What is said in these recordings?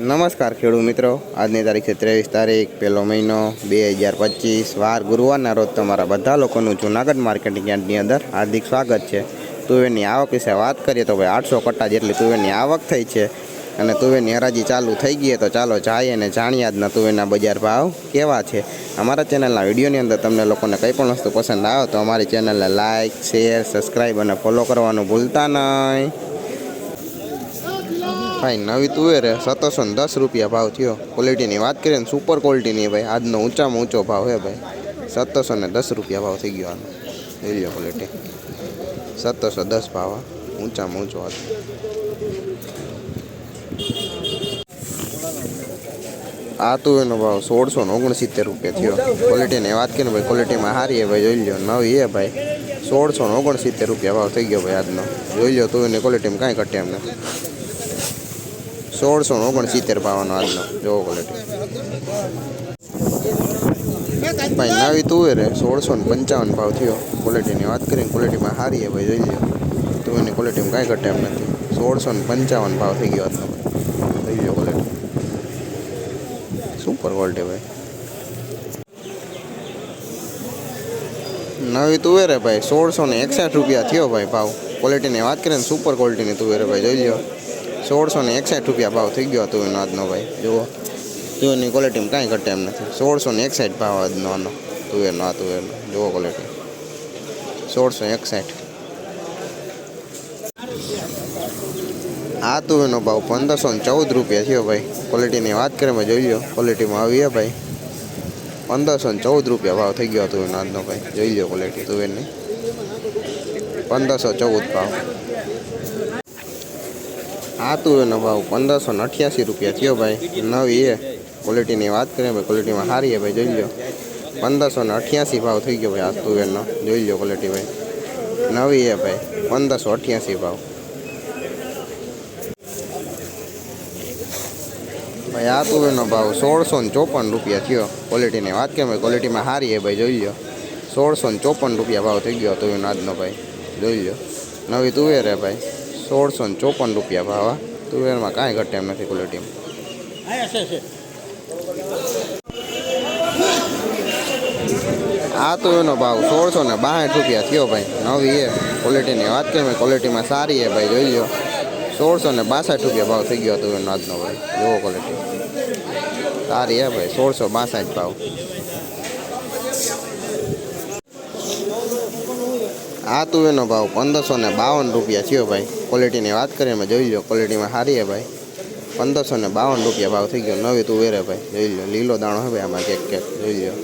નમસ્કાર ખેડૂત મિત્રો. આજની તારીખે ત્રેવીસ તારીખ, પહેલો મહિનો બે હજાર પચીસ, વાર ગુરુવારના રોજ તમારા બધા લોકોનું જૂનાગઢ માર્કેટિંગ યાર્ડની અંદર હાર્દિક સ્વાગત છે. તુવેરની આવક વિશે વાત કરીએ તો ભાઈ આઠસો કટ્ટા જેટલી તુવેરની આવક થઈ છે અને તુવેરની હરાજી ચાલુ થઈ ગઈ તો ચાલો જાય અને જાણીએ આજના તુવેરના બજાર ભાવ કેવા છે. અમારા ચેનલના વિડીયોની અંદર તમને લોકોને કંઈ પણ વસ્તુ પસંદ આવે તો અમારી ચેનલને લાઇક શેર, સબસ્ક્રાઈબ અને ફોલો કરવાનું ભૂલતા નહીં. ભાઈ, નવી તુવેર સત્તરસો ને દસ રૂપિયા ભાવ થયો. ક્વોલિટીની વાત કરીએ ને સુપર ક્વોલિટીની ભાઈ. આજનો ઊંચામાં ઊંચો ભાવ હે ભાઈ. સત્તરસો ને દસ રૂપિયા ભાવ થઈ ગયો આનો. લો ક્વોલિટી સત્તરસો દસ ભાવ. ઊંચામાં ઊંચો હતો. આ તુવેરનો ભાવ સોળસો ને ઓગણસિત્તેર રૂપિયા થયો. ક્વોલિટીની વાત કરીએ ને ભાઈ ક્વોલિટીમાં સારી ભાઈ. જોઈ લો નવી હે ભાઈ. સોળસો ને ઓગણસિત્તેર રૂપિયા ભાવ થઈ ગયો ભાઈ આજનો. જોઈ લો તુવેરની ક્વોલિટીમાં કાંઈ ઘટે એમ નથી. સોળસો ઓગણસિત્તેર પાવાનો આજનો. જોવો ક્વોલિટી ભાઈ, નવી તુવેર સોળસો ને પંચાવન ભાવ થયો. ક્વોલિટીની વાત કરીને ક્વોલિટીમાં સારી હે ભાઈ, જોઈ લો તુવેરની ક્વોલિટીમાં કાંઈ ઘટે એમ નથી. સોળસો ને પંચાવન ભાવ થઈ ગયો આજનો. ભાઈ જોઈ ક્વોલિટી સુપર ક્વોલિટી ભાઈ. નવી તુવેર ભાઈ, સોળસો ને એકસઠ રૂપિયા થયો ભાઈ ભાવ. ક્વોલિટીની વાત કરીને સુપર ક્વોલિટીની તુવેર ભાઈ, જોઈ લો સોળસો ને એકસાઠ રૂપિયા ભાવ થઈ ગયો તુવેરનો આજનો ભાઈ. જુઓ તુવેરની ક્વોલિટીમાં કાંઈ ઘટે એમ નથી. સોળસો ને એકસાઠ ભાવ આજનો આનો તુવેરનો આ તુવેરનો જુઓ ક્વોલિટી સોળસો એકસાઠ. આ તુવેરનો ભાવ પંદરસો ને ચૌદ રૂપિયા થયો ભાઈ. ક્વોલિટીની વાત કરીએ મેં જોઈ લો ક્વોલિટીમાં આવીએ ભાઈ. પંદરસો ને ચૌદ રૂપિયા ભાવ થઈ ગયો તુવેરનો આજનો ભાઈ. જોઈ લો ક્વોલિટી તુવેરની પંદરસો ચૌદ ભાવ. આ તુવેરનો ભાવ પંદરસો ને અઠ્યાસી રૂપિયા થયો ભાઈ. નવી એ. ક્વોલિટીની વાત કરીએ ભાઈ ક્વોલિટીમાં સારી ભાઈ, જોઈ લો પંદરસો ને અઠ્યાસી ભાવ થઈ ગયો ભાઈ, આ તુવેરનો જોઈ લો ક્વોલિટી ભાઈ. નવી એ ભાઈ, પંદરસો અઠ્યાસી ભાવ. ભાઈ, આ તુવેરનો ભાવ સોળસો ને ચોપન રૂપિયા થયો. ક્વોલિટીની વાત કરીએ ભાઈ ક્વોલિટીમાં સારી છે ભાઈ, જોઈ લો સોળસો ને ચોપન રૂપિયા ભાવ થઈ ગયો તુવેરનો આજનો ભાઈ. જોઈ લો નવી તુવેર હે ભાઈ. સોળસો ને ચોપન રૂપિયા ભાવ આ. તુવેરમાં કાંઈ ઘટે એમ નથી ક્વોલિટીમાં આ તુવેરનો ભાવ સોળસો ને બાસઠ રૂપિયા થયો ભાઈ. નવી એ. ક્વોલિટીની વાત કરીએ ક્વોલિટીમાં સારી એ ભાઈ જોઈ લો સોળસો ને બાસઠ રૂપિયા ભાવ થઈ ગયો તુવેરનો આજનો ભાઈ. જોવો ક્વોલિટી સારી હે ભાઈ સોળસો બાસઠ ભાવ. આ તુવેરનો ભાવ પંદરસો ને બાવન રૂપિયા થયો ભાઈ. ક્વોલિટીની વાત કરીએ મેં જોઈ લો ક્વોલિટીમાં સારી હે ભાઈ. પંદરસો ને બાવન રૂપિયા ભાવ થઈ ગયો, નવી તુવેર હે ભાઈ. જોઈ લો લીલો દાણો હે ભાઈ આમાં કેક કેક જોઈ લો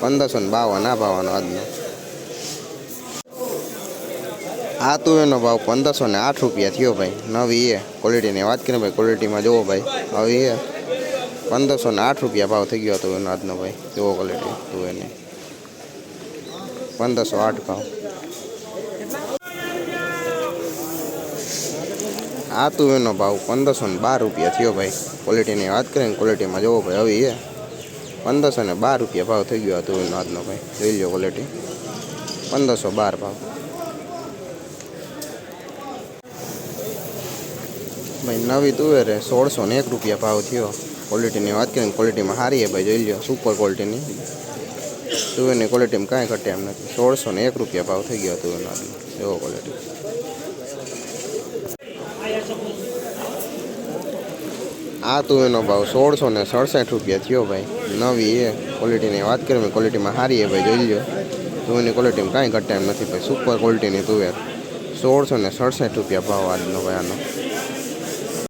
પંદરસો ને બાવન, આ ભાવનો આજનો. આ તુવેરનો ભાવ પંદરસો ને આઠ રૂપિયા થયો ભાઈ. નવી એ ક્વોલિટીની વાત કરીએ ભાઈ ક્વોલિટીમાં જુઓ ભાઈ. હવે એ પંદરસો ને આઠ રૂપિયા ભાવ થઈ ગયો તુવેરનો આજનો ભાઈ. જુઓ ક્વોલિટી તુવેરની પંદરસો આઠ ભાવ આ તુવેરનો ભાવ પંદરસો ને બાર રૂપિયા થયો ભાઈ. ક્વોલિટીની વાત કરીને ક્વોલિટીમાં જોવો ભાઈ, આવી એ પંદરસો ને બાર રૂપિયા ભાવ થઈ ગયો આ તુવેરનો આજનો ભાઈ. જોઈ લો ક્વોલિટી પંદરસો બાર ભાવ. ભાઈ, નવી તુવેરે સોળસો ને એક રૂપિયા ભાવ થયો. ક્વોલિટીની વાત કરીને ક્વોલિટીમાં સારી હે ભાઈ, જોઈ લો સુપર ક્વોલિટીની તુવેરની ક્વોલિટીમાં કાંઈ ઘટે એમ નથી. સોળસો ને એક રૂપિયા ભાવ થઈ ગયો તુવેરનો આપણે એવો ક્વોલિટી આ તુવેરનો ભાવ સોળસો ને સડસઠ રૂપિયા થયો ભાઈ. નવી એ ક્વોલિટીની વાત કરીએ ક્વોલિટીમાં સારી એ ભાઈ, જોઈ લો તુવેરની ક્વોલિટીમાં કાંઈ ઘટે એમ નથી ભાઈ. સુપર ક્વોલિટીની તુવેર. સોળસો ને સડસઠ રૂપિયા ભાવ આજનો ભાઈ આનો.